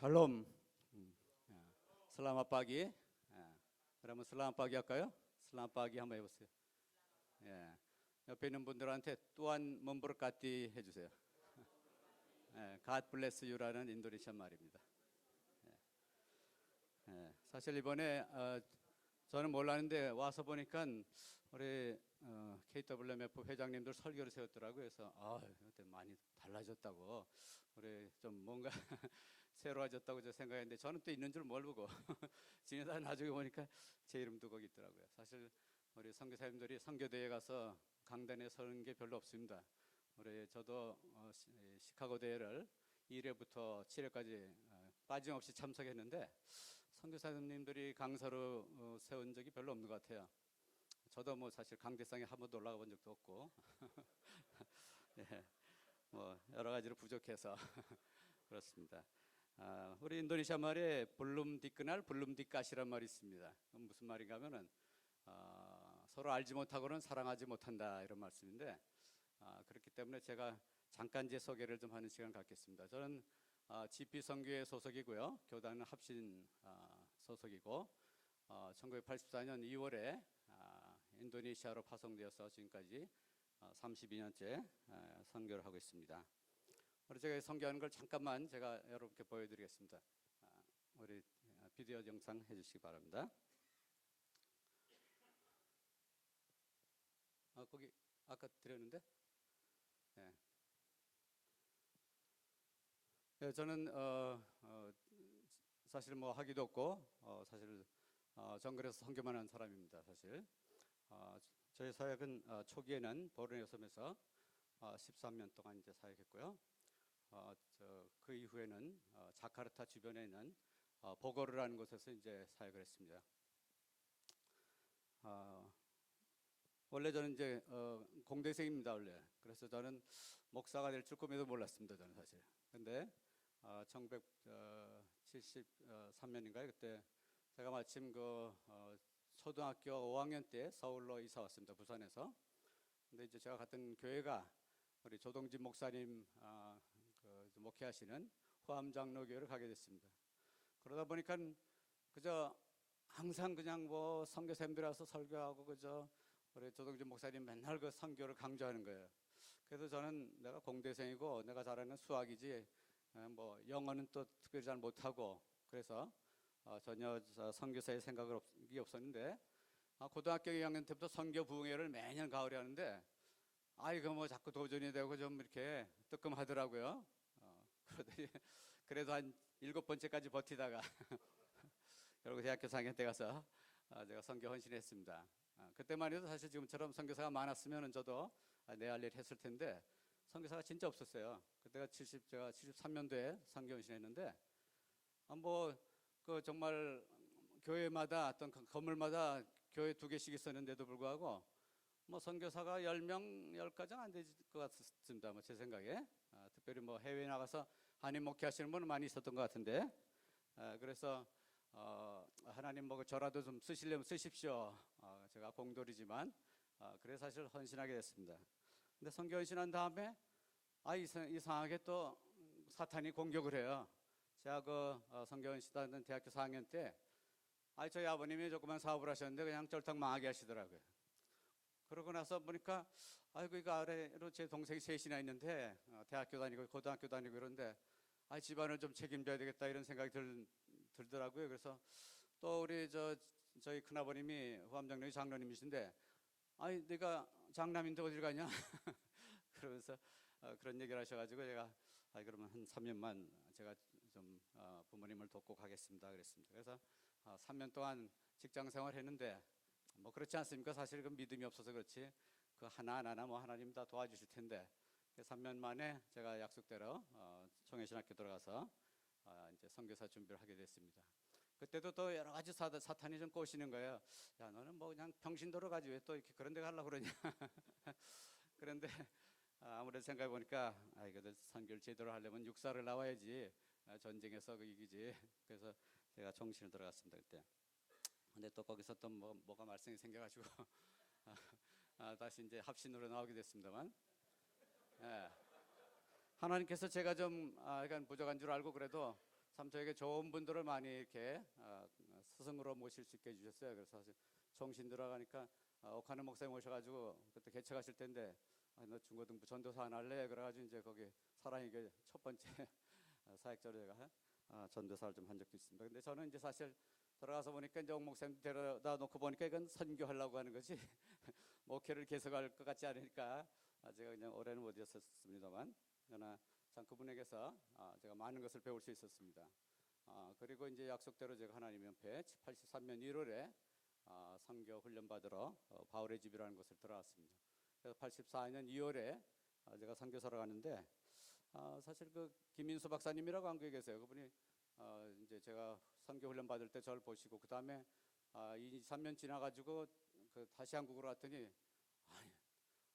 샬롬. 음, 예. 슬라마 빠기. 예. 그러면 슬라마 빠기 할까요? 슬라마 빠기 한번 해보세요. 예. 옆에 있는 분들한테 또한 먼브르까띠 해주세요. 예. God bless you라는 인도네시아 말입니다. 예. 예. 사실 이번에 어, 저는 몰랐는데 와서 보니까 우리 어, KWMF 회장님들 설교를 세웠더라고요. 그래서 아, 많이 달라졌다고 우리 좀 뭔가 새로워졌다고 저 생각했는데 저는 또 있는 줄 모르고 지내다 나중에 보니까 제 이름도 거기 있더라고요. 사실 우리 선교사님들이 선교대회 가서 강단에 서는 게 별로 없습니다. 우리 저도 어, 시- 시카고 대회를 1회부터 7회까지 어, 빠짐없이 참석했는데 선교사님들이 강사로 어, 세운 적이 별로 없는 것 같아요. 저도 뭐 사실 강대상에 한 번도 올라가 본 적도 없고, 예, 뭐 여러 가지로 부족해서 그렇습니다. 아, 우리 인도네시아 말에 블룸디크날 블룸디까시란 말이 있습니다. 무슨 말인가 하면은 아, 서로 알지 못하고는 사랑하지 못한다 이런 말씀인데 아, 그렇기 때문에 제가 잠깐 제 소개를 좀 하는 시간 갖겠습니다. 저는 아, GP 선교회 소속이고요. 교단은 합신 아, 소속이고 어, 1984년 2월에 아, 인도네시아로 파송되어서 지금까지 어, 32년째 아, 선교를 하고 있습니다. 우리 제가 선교하는 걸 잠깐만 제가 여러분께 보여드리겠습니다. 아, 우리 아, 비디오 영상 해주시기 바랍니다. 아, 거기 아까 드렸는데, 네. 네, 저는 어, 어, 사실 뭐 하기도 없고 어, 사실 어, 정글에서 선교만 한 사람입니다. 사실 어, 저희 사역은 어, 초기에는 보르네오 섬에서 어, 13년 동안 이제 사역했고요. 어, 저, 그 이후에는 어, 자카르타 주변에 있는 어, 보거르라는 곳에서 이제 사역을 했습니다. 어, 원래 저는 이제 어, 공대생입니다 원래. 그래서 저는 목사가 될 줄 꿈에도 몰랐습니다 저는 사실. 근데 어, 1973년인가요 그때 제가 마침 그 어, 초등학교 5학년 때 서울로 이사 왔습니다 부산에서. 근데 이제 제가 갔던 교회가 우리 조동진 목사님 목회하시는 후암장로교회를 가게 됐습니다. 그러다 보니까 그저 항상 그냥 뭐 선교사님들 와서 설교하고 그저 우리 조동진 목사님 맨날 그 선교를 강조하는 거예요. 그래서 저는 내가 공대생이고 내가 잘하는 수학이지 어, 뭐 영어는 또 특별히 잘 못하고 그래서 어, 전혀 저 선교사의 생각이 없- 이 없었는데 아, 고등학교 2학년 때부터 선교 부흥회를 매년 가을에 하는데 아 이거 뭐 자꾸 도전이 되고 좀 이렇게 뜨끔하더라고요. 어, 그러더니 그래도 한 일곱 번째까지 버티다가 결국 대학교 4학년 때 가서 아, 제가 선교 헌신했습니다. 아, 그때만 해도 사실 지금처럼 선교사가 많았으면 저도 아, 내할 일 했을 텐데 선교사가 진짜 없었어요. 그때가 70 제가 73년도에 선교 헌신했는데 아, 뭐그 정말 교회마다 어떤 그 건물마다 교회 두 개씩 있었는데도 불구하고 뭐 선교사가 10명, 10가정 안 될 것 같습니다. 뭐 제 생각에. 아, 특별히 뭐 해외에 나가서 한인 목회하시는 분은 많이 있었던 것 같은데. 아, 그래서 어, 하나님 뭐 저라도 좀 쓰시려면 쓰십시오. 어, 제가 공돌이지만 아, 그래 사실 헌신하게 됐습니다. 근데 선교 헌신한 다음에 아 이상, 이상하게 또 사탄이 공격을 해요. 제가 그 어, 선교 헌신하는 대학교 4학년 때 아, 저희 아버님이 조그만 사업을 하셨는데 그냥 쫄딱 망하게 하시더라고요. 그러고 나서 보니까 아이고 이거 아래로 제 동생이 셋이나 있는데 어, 대학교 다니고 고등학교 다니고 그런데 아 집안을 좀 책임져야 되겠다 이런 생각이 들, 들더라고요. 그래서 또 우리 저 저희 큰아버님이 후암장로의 장로님이신데 아니 내가 장남인데 어딜 가냐 그러면서 어, 그런 얘기를 하셔가지고 제가 아 그러면 한 3년만 제가 좀 어, 부모님을 돕고 가겠습니다 그랬습니다. 그래서 어, 3년 동안 직장 생활했는데 뭐 그렇지 않습니까? 사실 그 믿음이 없어서 그렇지 그 하나 하나 뭐 하나님 다 도와주실 텐데 3년 만에 제가 약속대로 어, 청해신학교 들어가서 어, 이제 선교사 준비를 하게 됐습니다. 그때도 또 여러 가지 사, 사탄이 좀 꼬시는 거예요. 야 너는 뭐 그냥 평신도로 가지 왜 또 이렇게 그런 데 가려고 그러냐. 그런데 아, 아무래도 생각해 보니까 아 이거 선교를 제대로 하려면 육사를 나와야지 아, 전쟁에서 그 이기지. 그래서 제가 정신을 들어갔습니다 그때. 근데 또 거기서 또 뭐, 뭐가 말썽이 생겨가지고 아, 아, 다시 이제 합신으로 나오게 됐습니다만 예. 하나님께서 제가 좀 아, 약간 부족한 줄 알고 그래도 참 저에게 좋은 분들을 많이 이렇게 어, 스승으로 모실 수 있게 해주셨어요. 그래서 사실 정신 들어가니까 어, 옥하는 목사님 오셔가지고 그때 개척하실 텐데 아, 너 중고등부 전도사 안 할래? 그래가지고 이제 거기 사랑이게 첫 번째 어, 사역자로 제가 어, 전도사를 좀 한 적도 있습니다. 근데 저는 이제 사실 들어가서 보니까 이제 옥 목사님 데려다 놓고 보니까 이건 선교하려고 하는 거지 목회를 계속할 것 같지 않으니까 아, 제가 그냥 올해는 못 있었습니다만 그러나 참 그분에게서 아, 제가 많은 것을 배울 수 있었습니다. 아, 그리고 이제 약속대로 제가 하나님 옆에 83년 1월에 아, 선교 훈련 받으러 어, 바울의 집이라는 곳을 들어왔습니다. 그래서 84년 2월에 아, 제가 선교사로 가는데 아, 사실 그 김민수 박사님이라고 한국에 계세요. 그분이 어, 이제 제가 선교 훈련 받을 때 저를 보시고 그 다음에 아, 2, 3년 지나가지고 그 다시 한국으로 왔더니 아니,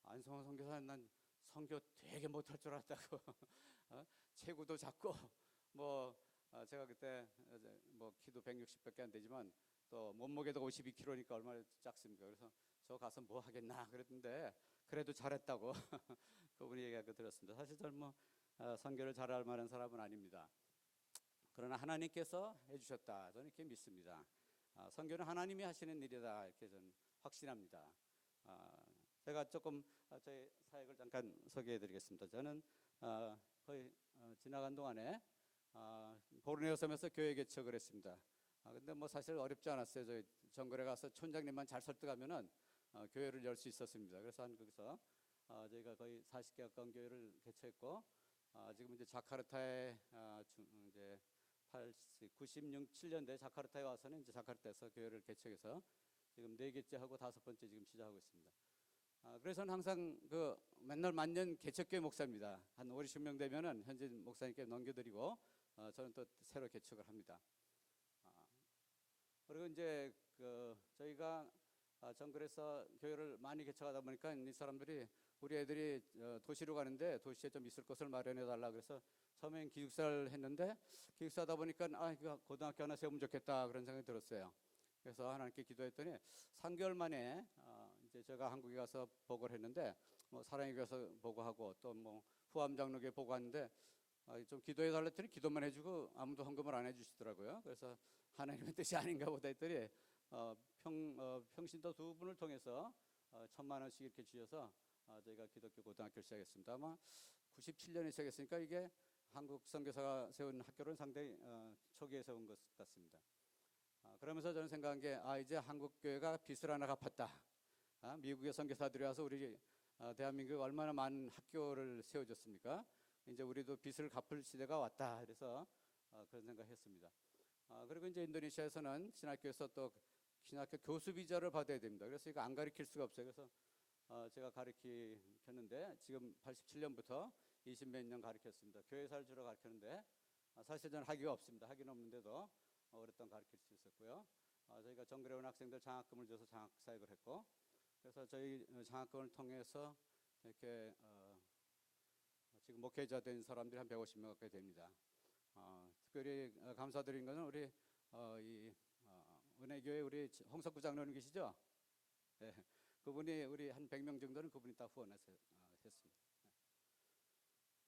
안성호 선교사는 난 선교 되게 못할 줄 알았다고 어? 체구도 작고 뭐 아, 제가 그때 뭐 키도 160밖에 안 되지만 또 몸무게도 52kg니까 얼마나 작습니까? 그래서 저 가서 뭐 하겠나 그랬는데 그래도 잘했다고 그분이 얘기하고 들었습니다. 사실 저는 뭐 어, 선교를 잘할 만한 사람은 아닙니다. 그러나 하나님께서 해주셨다. 저는 이렇게 믿습니다. 아, 선교는 하나님이 하시는 일이다. 이렇게 저는 확신합니다. 아, 제가 조금 아, 저희 사역을 잠깐 소개해 드리겠습니다. 저는 아, 거의 어, 지나간 동안에 아, 보르네오 섬에서 교회 개척을 했습니다. 아, 근데 뭐 사실 어렵지 않았어요. 저희 정글에 가서 촌장님만 잘 설득하면은 어, 교회를 열 수 있었습니다. 그래서 한국에서 어, 저희가 거의 40개 가까운 교회를 개척했고 아, 지금 이제 자카르타에 아, 중, 이제 80, 96, 7년대 자카르타에 와서는 이제 자카르타에서 교회를 개척해서 지금 네 개째 하고 다섯 번째 지금 시작하고 있습니다. 아, 그래서 항상 그 맨날 만년 개척교회 목사입니다. 한 5, 60명 되면은 현진 목사님께 넘겨드리고 어, 저는 또 새로 개척을 합니다. 아, 그리고 이제 그 저희가 아, 정글에서 교회를 많이 개척하다 보니까 이 사람들이 우리 애들이 어, 도시로 가는데 도시에 좀 있을 곳을 마련해 달라 그래서 처음엔 기숙사를 했는데 기숙사다 보니까 아 이거 고등학교 하나 세우면 좋겠다 그런 생각이 들었어요. 그래서 하나님께 기도했더니 3개월 만에 어, 이제 제가 한국에 가서 보고를 했는데 뭐 사랑의 교회에서 보고하고 또 뭐 후암 장로교회 보고하는데 아, 좀 기도해 달랬더니 기도만 해주고 아무도 헌금을 안 해주시더라고요. 그래서 하나님의 뜻이 아닌가 보다 했더니 어, 평, 어, 평신도 두 분을 통해서 어, 천만 원씩 이렇게 주셔서 어, 저희가 기독교 고등학교를 시작했습니다. 아마 97년에 시작했으니까 이게 한국 선교사가 세운 학교는 상당히 어, 초기에 세운 것 같습니다. 아, 그러면서 저는 생각한 게 아 이제 한국 교회가 빚을 하나 갚았다. 아, 미국의 선교사들이 와서 우리 어, 대한민국 얼마나 많은 학교를 세워줬습니까? 이제 우리도 빚을 갚을 시대가 왔다. 그래서 어, 그런 생각했습니다. 아, 그리고 이제 인도네시아에서는 신학교에서 또 신학교 교수 비자를 받아야 됩니다. 그래서 이거 안 가르칠 수가 없어요. 그래서 어, 제가 가르치켰는데 지금 87년부터 20몇 년 가르쳤습니다. 교회사를 주로 가르쳤는데 아, 사실 저는 학위가 없습니다. 학위는 없는데도 어, 오랫동안 가르칠 수 있었고요. 어, 저희가 온 학생들 장학금을 줘서 장학 사역을 했고 그래서 저희 어, 장학금을 통해서 이렇게 어, 지금 목회자 된 사람들이 한 150명 가까이 됩니다. 어, 특별히 어, 감사드린 것은 우리 어, 이 어, 은혜교회 우리 홍석구 장로님 계시죠? 네. 그분이 우리 한 100명 정도는 그분이 다 후원해서.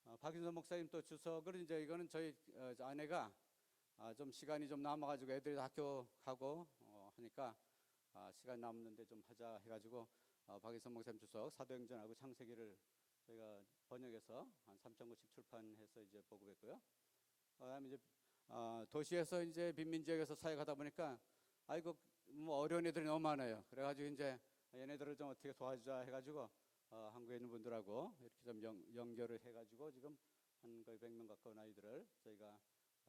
어, 박인선 목사님 또 주석을 이제 이거는 저희 어, 저 아내가 아, 좀 시간이 좀 남아가지고 애들이 학교 가고 어, 하니까 아, 시간 남는데 좀 하자 해가지고 어, 박인선 목사님 주석 사도행전하고 창세기를 저희가 번역해서 한 3.5씩 출판해서 이제 보급했고요. 그다음에 이제 어, 도시에서 이제 빈민 지역에서 사역하다 보니까 아이고 뭐 어려운 애들이 너무 많아요. 그래가지고 이제 얘네들을 좀 어떻게 도와주자 해가지고 어, 한국에 있는 분들하고 이렇게 좀 연, 연결을 해가지고 지금 한 거의 100명 가까운 아이들을 저희가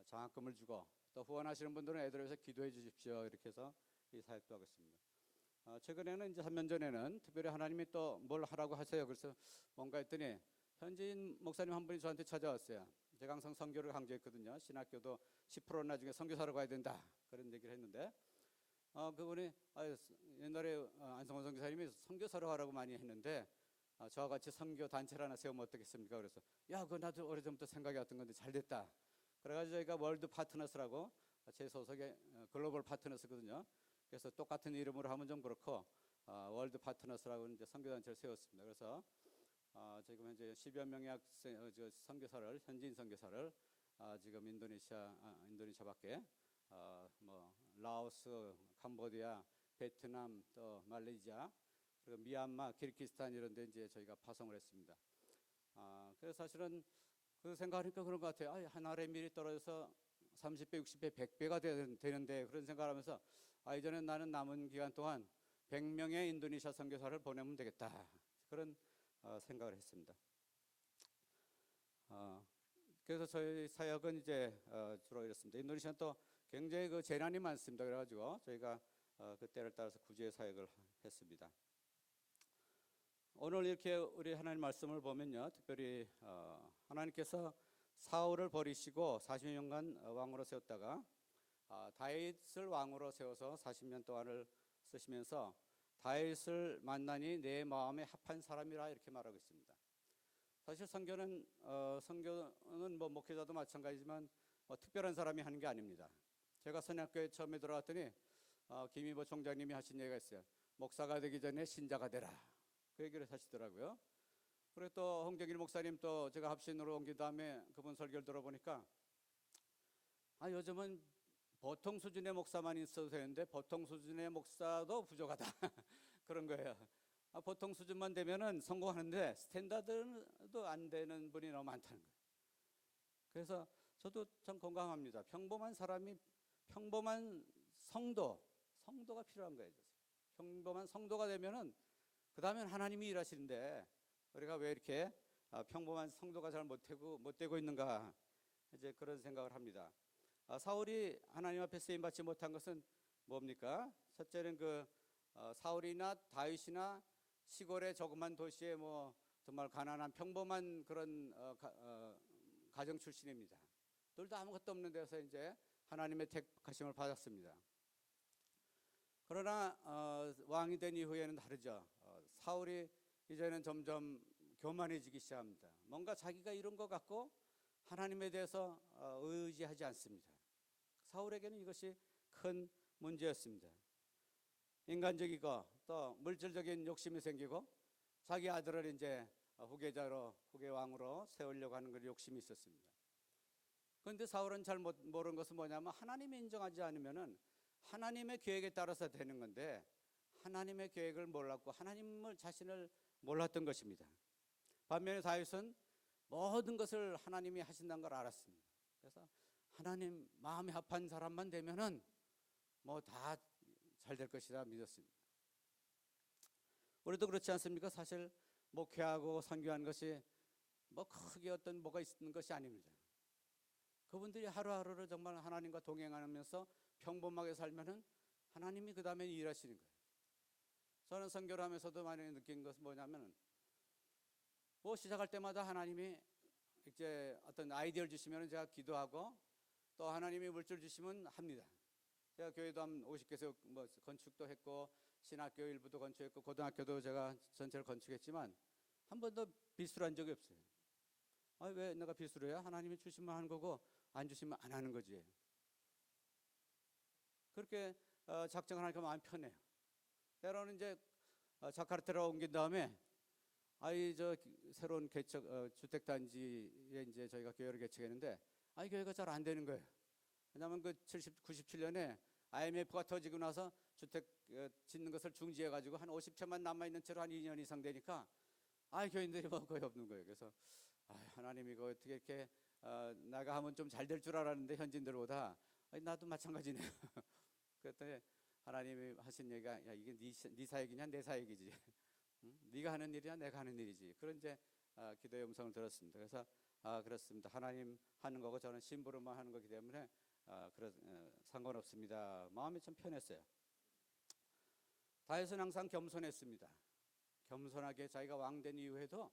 장학금을 주고 또 후원하시는 분들은 애들을 위해서 기도해 주십시오 이렇게 해서 이 사역도 하고 있습니다. 어, 최근에는 이제 3년 전에는 특별히 하나님이 또 뭘 하라고 하세요. 그래서 뭔가 했더니 현지인 목사님 한 분이 저한테 찾아왔어요. 제가 항상 선교를 강조했거든요. 신학교도 10% 나중에 선교사로 가야 된다 그런 얘기를 했는데 어, 그분이 아, 옛날에 어, 안성원 선교사님이 선교사로 하라고 많이 했는데 아, 저와 같이 선교 단체를 하나 세우면 어떻겠습니까? 그래서 야, 그거 나도 오래전부터 생각이 왔던 건데 잘 됐다. 그래가지고 저희가 월드 파트너스라고 제 소속의 어, 글로벌 파트너스거든요. 그래서 똑같은 이름으로 하면 좀 그렇고 어, 월드 파트너스라고 이제 선교 단체를 세웠습니다. 그래서 어, 지금 현재 10여 명의 학생, 어, 저 선교사를 현지인 선교사를 아, 지금 인도네시아, 아, 인도네시아 밖에 어, 뭐 라오스, 캄보디아, 베트남, 또 말레이시아, 그리고 미얀마, 키르기스탄 이런 데 이제 저희가 파송을 했습니다. 아, 그래서 사실은 그 생각하니까 그런 것 같아요. 아, 한 알의 밀이 떨어져서 30배, 60배, 100배가 되는데 그런 생각을 하면서 아, 이전에 나는 남은 기간 동안 100명의 인도네시아 선교사를 보내면 되겠다. 그런 어, 생각을 했습니다. 어, 그래서 저희 사역은 이제 어, 주로 이렇습니다. 인도네시아는 또 굉장히 그 재난이 많습니다. 그래가지고 저희가 어, 그 때를 따라서 구제 사역을 했습니다. 오늘 이렇게 우리 하나님 말씀을 보면요, 특별히 어, 하나님께서 사울을 버리시고 40년간 왕으로 세웠다가 아, 다윗을 왕으로 세워서 40년 동안을 쓰시면서 다윗을 만나니 내 마음에 합한 사람이라 이렇게 말하고 있습니다. 사실 성교는 어, 성교는 뭐 목회자도 마찬가지지만 뭐 특별한 사람이 하는 게 아닙니다. 제가 선약교회 처음에 들어왔더니 어, 김희보 총장님이 하신 얘기가 있어요. 목사가 되기 전에 신자가 되라. 그 얘기를 하시더라고요. 그리고 또 홍정일 목사님 또 제가 합신으로 옮긴 다음에 그분 설교를 들어보니까 아 요즘은 보통 수준의 목사만 있어도 되는데 보통 수준의 목사도 부족하다 그런 거예요. 아, 보통 수준만 되면은 성공하는데 스탠다드도 안 되는 분이 너무 많다는 거예요. 그래서 저도 참 건강합니다. 평범한 사람이 평범한 성도 성도가 필요한 거예요. 평범한 성도가 되면은 그 다음엔 하나님이 일하시는데 우리가 왜 이렇게 아, 평범한 성도가 잘 못되고 못되고 있는가 이제 그런 생각을 합니다. 아, 사울이 하나님 앞에 쓰임 받지 못한 것은 뭡니까? 첫째는 그 어, 사울이나 다윗이나 시골의 조그만 도시에 뭐 정말 가난한 평범한 그런 어, 가, 어, 가정 출신입니다. 둘 다 아무것도 없는 데서 이제 하나님의 택하심을 받았습니다. 그러나 어, 왕이 된 이후에는 다르죠. 어, 사울이 이제는 점점 교만해지기 시작합니다. 뭔가 자기가 이룬 것 같고 하나님에 대해서 어, 의지하지 않습니다. 사울에게는 이것이 큰 문제였습니다. 인간적이고 또 물질적인 욕심이 생기고 자기 아들을 이제 후계자로 후계 왕으로 세우려고 하는 그 욕심이 있었습니다. 그런데 사울은 잘 모르는 것은 뭐냐면 하나님이 인정하지 않으면은 하나님의 계획에 따라서 되는 건데 하나님의 계획을 몰랐고 하나님을 자신을 몰랐던 것입니다. 반면에 다윗은 모든 것을 하나님이 하신다는 걸 알았습니다. 그래서 하나님 마음에 합한 사람만 되면은 뭐 다 잘 될 것이다 믿었습니다. 우리도 그렇지 않습니까? 사실 목회하고 선교한 것이 뭐 크게 어떤 뭐가 있는 것이 아닙니다. 그분들이 하루하루를 정말 하나님과 동행하면서 평범하게 살면은 하나님이 그 다음에 일하시는 거예요. 저는 선교를 하면서도 많이 느낀 것은 뭐냐면은 뭐 시작할 때마다 하나님이 이제 어떤 아이디어를 주시면 제가 기도하고 또 하나님이 물질 주시면 합니다. 제가 교회도 한 50개서 뭐 건축도 했고 신학교 일부도 건축했고 고등학교도 제가 전체를 건축했지만 한 번도 비수를 한 적이 없어요. 아, 왜 내가 비수를 해야? 하나님이 주시면 하는 거고 안 주시면 안 하는 거지. 그렇게 어, 작정을 하니까 마음 편해요. 때로는 이제 어, 자카르타로 옮긴 다음에 아이 저 새로운 개척 어, 주택 단지에 이제 저희가 교회를 개척했는데 아이 교회가 잘 안 되는 거예요. 왜냐하면 그 70, 97년에 IMF가 터지고 나서 주택 어, 짓는 것을 중지해 가지고 한 50채만 남아 있는 채로 한 2년 이상 되니까 아 교인들이 뭐 거의 없는 거예요. 그래서 아, 하나님이 그 어떻게 이렇게 어, 나가 하면 좀 잘 될 줄 알았는데 현진들보다 아니, 나도 마찬가지네요. 그랬더니 하나님이 하신 얘기가 야 이게 네, 네 사역이냐 내 사역이지. 응? 네가 하는 일이냐 내가 하는 일이지. 그런 이제 아, 기도의 음성을 들었습니다. 그래서 아 그렇습니다. 하나님 하는 거고 저는 심부름만 하는 거기 때문에 아, 그런 어, 상관없습니다. 마음이 좀 편했어요. 다윗은 항상 겸손했습니다. 겸손하게 자기가 왕된 이후에도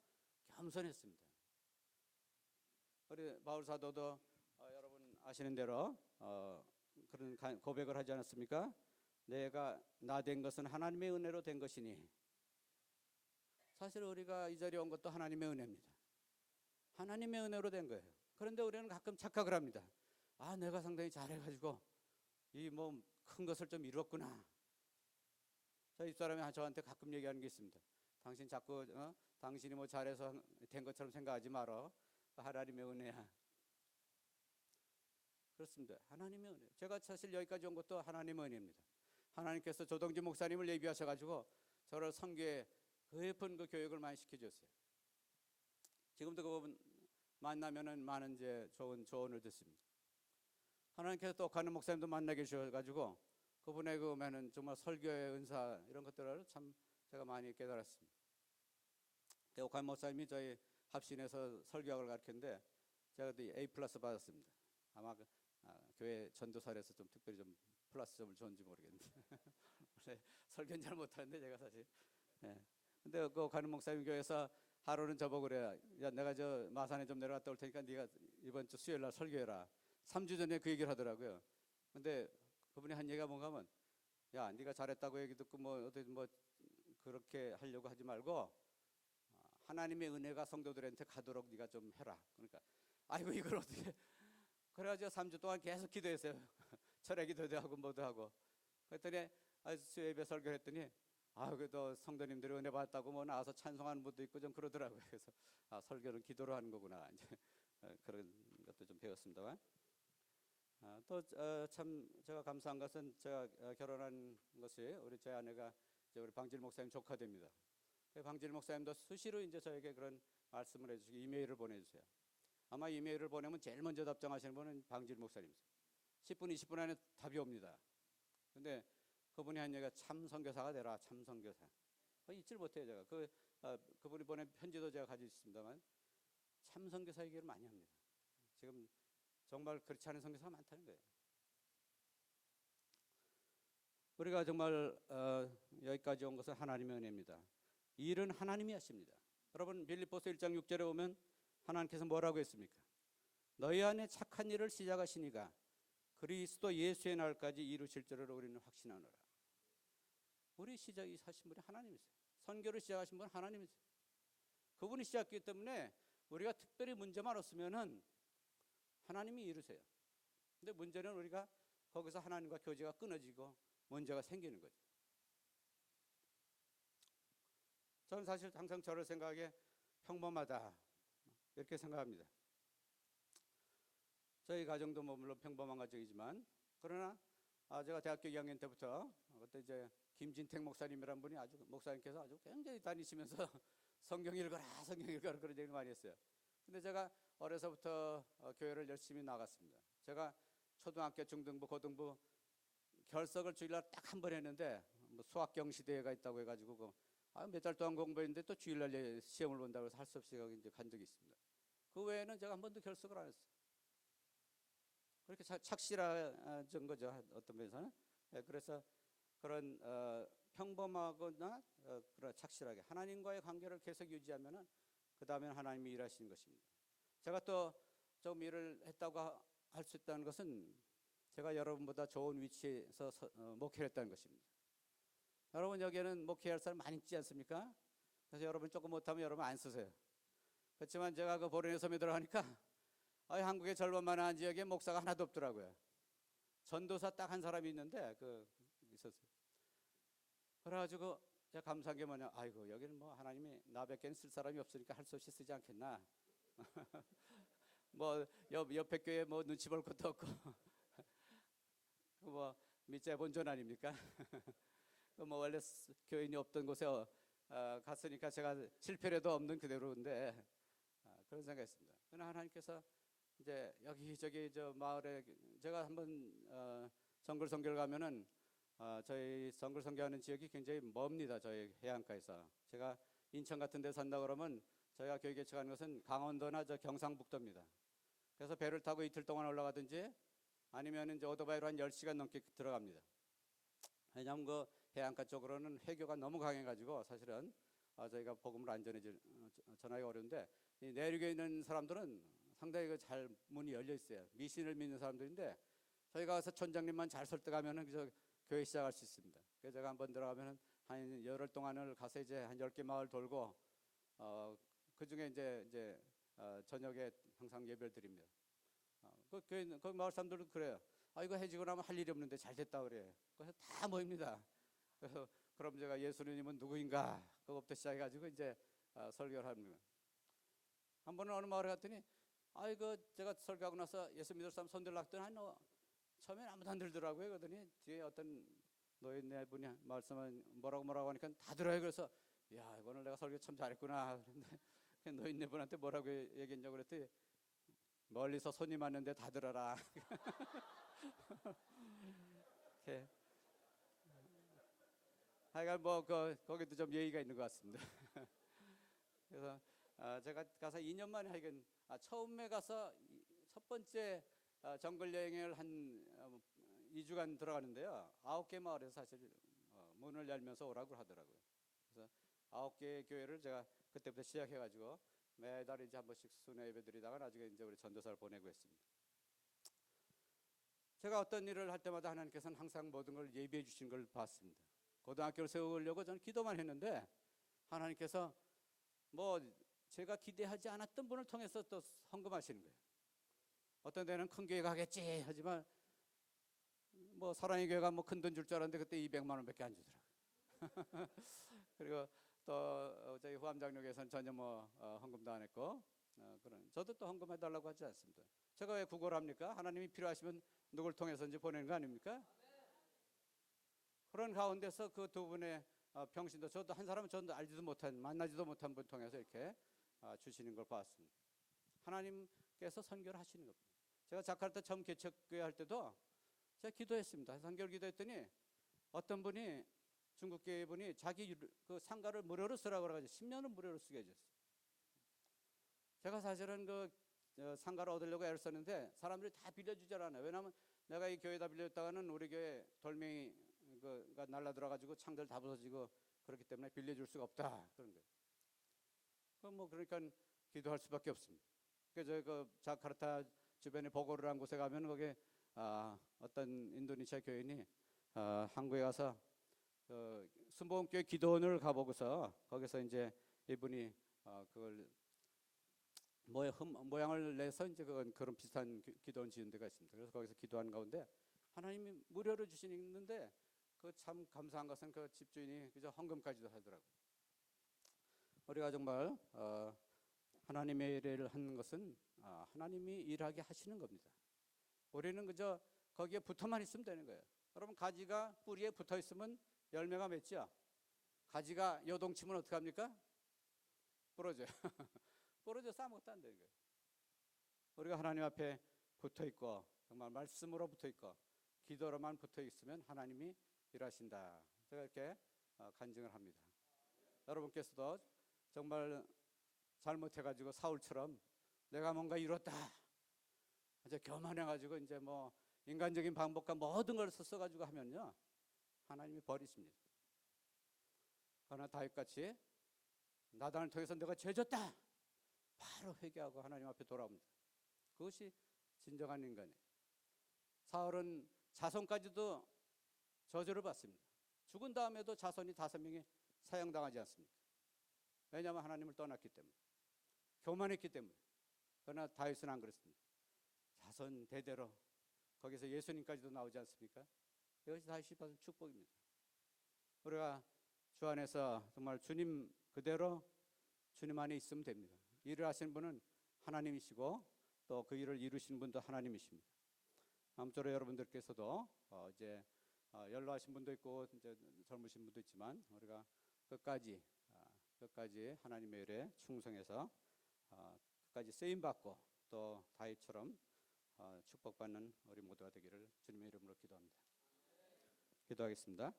겸손했습니다. 우리 바울 사도도 어, 여러분 아시는 대로 어, 그런 고백을 하지 않았습니까? 내가 나 된 것은 하나님의 은혜로 된 것이니 사실 우리가 이 자리에 온 것도 하나님의 은혜입니다. 하나님의 은혜로 된 거예요. 그런데 우리는 가끔 착각을 합니다. 아, 내가 상당히 잘해가지고 이 뭐 큰 것을 좀 이뤘구나. 저 입사람이 저한테 가끔 얘기하는 게 있습니다. 당신 자꾸 어? 당신이 뭐 잘해서 된 것처럼 생각하지 말어. 하나님의 은혜야. 그렇습니다. 하나님의 은혜. 제가 사실 여기까지 온 것도 하나님의 은혜입니다. 하나님께서 조동지 목사님을 예비하셔 가지고 저를 선교에 그 깊은 그 교육을 많이 시켜줬어요. 지금도 그분 만나면은 많은 이제 좋은 조언을 듣습니다. 하나님께서 또 가는 목사님도 만나게 주셔가지고 그분의 그 보면은 정말 설교의 은사 이런 것들을 참 제가 많이 깨달았습니다. 오칸 목사님이 저희 합신에서 설교학을 가르쳤는데 제가 그때 A 플러스 받았습니다. 아마 그, 아, 교회 전도사에서 좀 특별히 좀 플러스 점을 줬는지 모르겠는데 설교는 잘 못하는데 제가 사실. 예. 근데 그 가는 목사님 교회에서 하루는 저보고 그래. 야 내가 저 마산에 좀 내려갔다 올 테니까 네가 이번 주 수요일 날 설교해라. 3주 전에 그 얘기를 하더라고요. 근데 그분이 한 얘기가 뭔가 하면 야 네가 잘했다고 얘기 듣고 뭐 어떻게 뭐 그렇게 하려고 하지 말고 어, 하나님의 은혜가 성도들한테 가도록 네가 좀 해라. 그러니까 아이고 이걸 어떻게 그래가지고 3주 동안 계속 기도했어요. 철회 기도도 하고 뭐도 하고. 그랬더니 아주 예배 설교를 했더니 아 그래도 성도님들이 은혜 받았다고 뭐 나와서 찬송하는 분도 있고 좀 그러더라고요. 그래서 아 설교는 기도로 하는 거구나. 이제 어, 그런 것도 좀 배웠습니다만. 아, 또참 제가 감사한 것은 제가 어, 결혼한 것이 우리 제 아내가 이제 우리 방질 목사님 조카됩니다. 그 방질 목사님도 수시로 이제 저에게 그런 말씀을 해주시고 이메일을 보내주세요. 아마 이메일을 보내면 제일 먼저 답장하시는 분은 방질 목사님이세요. 10분, 20분 안에 답이 옵니다. 근데 그분이 한 얘기가 참 선교사가 되라, 참 선교사. 그 잊질 못해요, 제가. 그, 어, 그분이 보낸 편지도 제가 가지고 있습니다만 참 선교사 얘기를 많이 합니다. 지금 정말 그렇지 않은 선교사가 많다는 거예요. 우리가 정말 어, 여기까지 온 것은 하나님의 은혜입니다. 이 일은 하나님이 하십니다. 여러분 빌립보서 1장 6절에 보면 하나님께서 뭐라고 했습니까? 너희 안에 착한 일을 시작하시니가 그리스도 예수의 날까지 이루실 줄을 우리는 확신하노라. 우리 시작이 하신 분이 하나님이세요. 선교를 시작하신 분은 하나님이세요. 그분이 시작했기 때문에 우리가 특별히 문제만 없으면은 하나님이 이루세요. 근데 문제는 우리가 거기서 하나님과 교제가 끊어지고 문제가 생기는 거죠. 저는 사실 항상 저를 생각에 평범하다 이렇게 생각합니다. 저희 가정도 뭐 물론 평범한 가정이지만 그러나 아 제가 대학교 2학년 때부터 그때 이제 김진택 목사님이란 분이 아주 목사님께서 아주 굉장히 다니시면서 성경 읽어라 성경 읽어라 그런 얘기를 많이 했어요. 근데 제가 어려서부터 어, 교회를 열심히 나갔습니다. 제가 초등학교, 중등부, 고등부 결석을 주일날 딱 한 번 했는데 뭐 수학 경 시대회가 있다고 해가지고 그 아, 몇 달 동안 공부했는데 또 주일날 예, 시험을 본다고 해서 할 수 없이 이제 간 적이 있습니다. 그 외에는 제가 한 번도 결석을 안 했어요. 그렇게 차- 착실한 거죠 어떤 면에서는. 예, 그래서 그런 어, 평범하거나 어, 그런 착실하게 하나님과의 관계를 계속 유지하면은 그 다음에는 하나님이 일하시는 것입니다. 제가 또 좀 일을 했다고 할 수 있다는 것은 제가 여러분보다 좋은 위치에서 서- 어, 목회를 했다는 것입니다. 여러분 여기에는 목회할 사람 많이 있지 않습니까? 그래서 여러분 조금 못하면 여러분 안 쓰세요. 그렇지만 제가 그 보련의 섬에 들어가니까 아, 한국의 절반 만한 지역에 목사가 하나도 없더라고요. 전도사 딱 한 사람이 있는데 그 있었어요. 그래가지고 제가 감사한 게 뭐냐, 아이고 여기는 뭐 하나님이 나밖에는 쓸 사람이 없으니까 할 수 없이 쓰지 않겠나. 뭐 옆, 옆에 교회 뭐 눈치 볼 것도 없고 그뭐 밑에 본전 아닙니까? 그뭐 원래 스- 교인이 없던 곳에 어, 어, 갔으니까 제가 실패라도 없는 그대로인데 아, 그런 생각했습니다. 그러나 하나님께서 이제 여기 저기 저 마을에 제가 한번 어, 정글 선교를 가면은 어, 저희 정글 선교하는 지역이 굉장히 멉니다. 저희 해안가에서 제가 인천 같은 데 산다 그러면 저희가 교회 개척 하는 것은 강원도나 저 경상북도입니다. 그래서 배를 타고 이틀 동안 올라가든지 아니면 이제 오토바이로 한 10시간 넘게 들어갑니다. 왜냐하면 그 해안가 쪽으로는 해교가 너무 강해가지고 사실은 아, 저희가 복음을 안 전해질, 어, 저- 전하기 어려운데 이 내륙에 있는 사람들은 상당히 그 잘 문이 열려 있어요. 미신을 믿는 사람들인데 저희가 가서 촌장님만 잘 설득하면은 저 교회 시작할 수 있습니다. 그래서 제가 한번 들어가면은 한 열흘 동안을 가서 이제 한 열 개 마을 돌고 어, 그 중에 이제 이제 어, 저녁에 항상 예배를 드립니다. 어, 그 교회 그 마을 사람들도 그래요. 아 이거 해지고 나면 할 일이 없는데 잘 됐다 그래. 그래서 다 모입니다. 그래서 그럼 제가 예수님은 누구인가 그것부터 시작해가지고 이제 어, 설교를 합니다. 한 번은 어느 마을에 갔더니 아이 그 제가 설교하고 나서 예수 믿을 사람 손들라 했더니 아니, 너 처음엔 아무도 안 들더라고요. 그러더니 뒤에 어떤 노인네 분이 말씀을 뭐라고 뭐라고 하니까 다 들어요. 그래서 야 이거는 내가 설교 참 잘했구나. 그런데 그 노인네 분한테 뭐라고 얘기했냐고 그랬더니 멀리서 손님 왔는데 다 들어라. 이렇게. 하여간 뭐 그 거기도 좀 예의가 있는 것 같습니다. 그래서 아, 제가 가서 2년 만에 하여간 아, 처음에 가서 이- 첫 번째 아, 정글 여행을 한 어, 2주간 들어가는데요. 아홉 개 마을에서 사실 어, 문을 열면서 오라고 하더라고요. 그래서 아홉 개 교회를 제가 그때부터 시작해가지고 매달 이제 한 번씩 순회 예배 드리다가 나중에 이제 우리 전도사를 보내고 했습니다. 제가 어떤 일을 할 때마다 하나님께서는 항상 모든 걸 예비해 주신 걸 봤습니다. 고등학교를 세우려고 저는 기도만 했는데 하나님께서 뭐 제가 기대하지 않았던 분을 통해서 또 헌금하시는 거예요. 어떤 데는 큰 교회 가겠지 하지만 뭐 사랑의 교회가 뭐 큰 돈 줄 줄 알았는데 그때 200만 원밖에 안 주더라고요. 그리고 또 어, 저희 후암장로교에서는 전혀 뭐 어, 헌금도 안 했고 어, 그런 저도 또 헌금해 달라고 하지 않습니다. 제가 왜 구걸 합니까? 하나님이 필요하시면 누굴 통해서인지 보내는 거 아닙니까? 그런 가운데서 그 두 분의 어, 평신도 저도 한 사람은 저도 알지도 못한 만나지도 못한 분 통해서 이렇게 아, 주시는 걸 봤습니다. 하나님께서 선교를 하시는 겁니다. 제가 자카르타 처음 개척교회 할 때도 제가 기도했습니다. 선교를 기도했더니 어떤 분이 중국 교회 분이 자기 유- 그 상가를 무료로 쓰라고 그래가지고 10년을 무료로 쓰게 해줬어요. 제가 사실은 그 어, 상가를 얻으려고 애를 썼는데 사람들이 다 빌려주질 않아요. 왜냐하면 내가 이 교회에다 빌렸다가는 우리 교회 돌멩이 그가 날라 들어가지고 창들 다 부서지고 그렇기 때문에 빌려줄 수가 없다 그런 거예요. 그뭐 그러니까 기도할 수밖에 없습니다. 그래서 그 자카르타 주변에 보고를 한 곳에 가면 거기 아, 어떤 인도네시아 교인이 아, 한국에 가서 그 순복음교회 기도원을 가보고서 거기서 이제 이분이 어, 그걸 모 모양을 내서 이제 그건 그런 비슷한 기- 기도원 지은 데가 있습니다. 그래서 거기서 기도한 가운데 하나님이 무료로 주시는데 그 참 감사한 것은 그 집주인이 그저 헌금까지도 하더라고요. 우리가 정말 어, 하나님의 일을 하는 것은 아, 하나님이 일하게 하시는 겁니다. 우리는 그저 거기에 붙어만 있으면 되는 거예요. 여러분 가지가 뿌리에 붙어 있으면 열매가 맺죠. 가지가 요동치면 어떻게 합니까? 부러져요. 부러져서 아무것도 안 되는 거예요. 우리가 하나님 앞에 붙어 있고 정말 말씀으로 붙어 있고 기도로만 붙어 있으면 하나님이 일하신다. 제가 이렇게 어, 간증을 합니다. 여러분께서도 정말 잘못해가지고 사울처럼 내가 뭔가 이뤘다. 이제 교만해가지고 이제 뭐 인간적인 방법과 모든 걸 써가지고 하면요 하나님이 버리십니다. 그러나 다윗같이 나단을 통해서 내가 죄졌다. 바로 회개하고 하나님 앞에 돌아옵니다. 그것이 진정한 인간이에요. 사울은 자손까지도 저주를 받습니다. 죽은 다음에도 자손이 다섯 명이 사형당하지 않습니까? 왜냐하면 하나님을 떠났기 때문에 교만했기 때문에 그러나 다윗은 안 그렇습니다. 자손 대대로 거기서 예수님까지도 나오지 않습니까? 이것이 다윗이 받은 축복입니다. 우리가 주 안에서 정말 주님 그대로 주님 안에 있으면 됩니다. 일을 하시는 분은 하나님이시고 또 그 일을 이루시는 분도 하나님이십니다. 아무쪼록 여러분들께서도 어 이제 어 연로하신 분도 있고 이제 젊으신 분도 있지만 우리가 끝까지 아, 끝까지 하나님의 일에 충성해서 어 끝까지 쓰임 받고 또 다윗처럼 어 축복받는 우리 모두가 되기를 주님의 이름으로 기도합니다. 기도하겠습니다.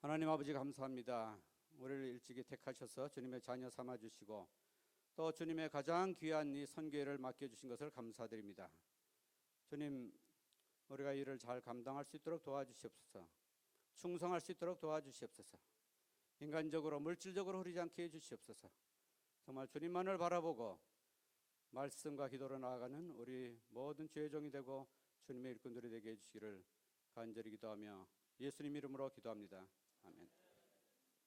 하나님 아버지 감사합니다. 우리를 일찍이 택하셔서 주님의 자녀 삼아 주시고 또 주님의 가장 귀한 이 선교회를 맡겨 주신 것을 감사드립니다. 주님 우리가 이를 잘 감당할 수 있도록 도와주시옵소서. 충성할 수 있도록 도와주시옵소서. 인간적으로 물질적으로 흐리지 않게 해 주시옵소서. 정말 주님만을 바라보고 말씀과 기도로 나아가는 우리 모든 주의 종이 되고 주님의 일꾼들이 되게 해 주시기를 간절히 기도하며 예수님 이름으로 기도합니다. 아멘.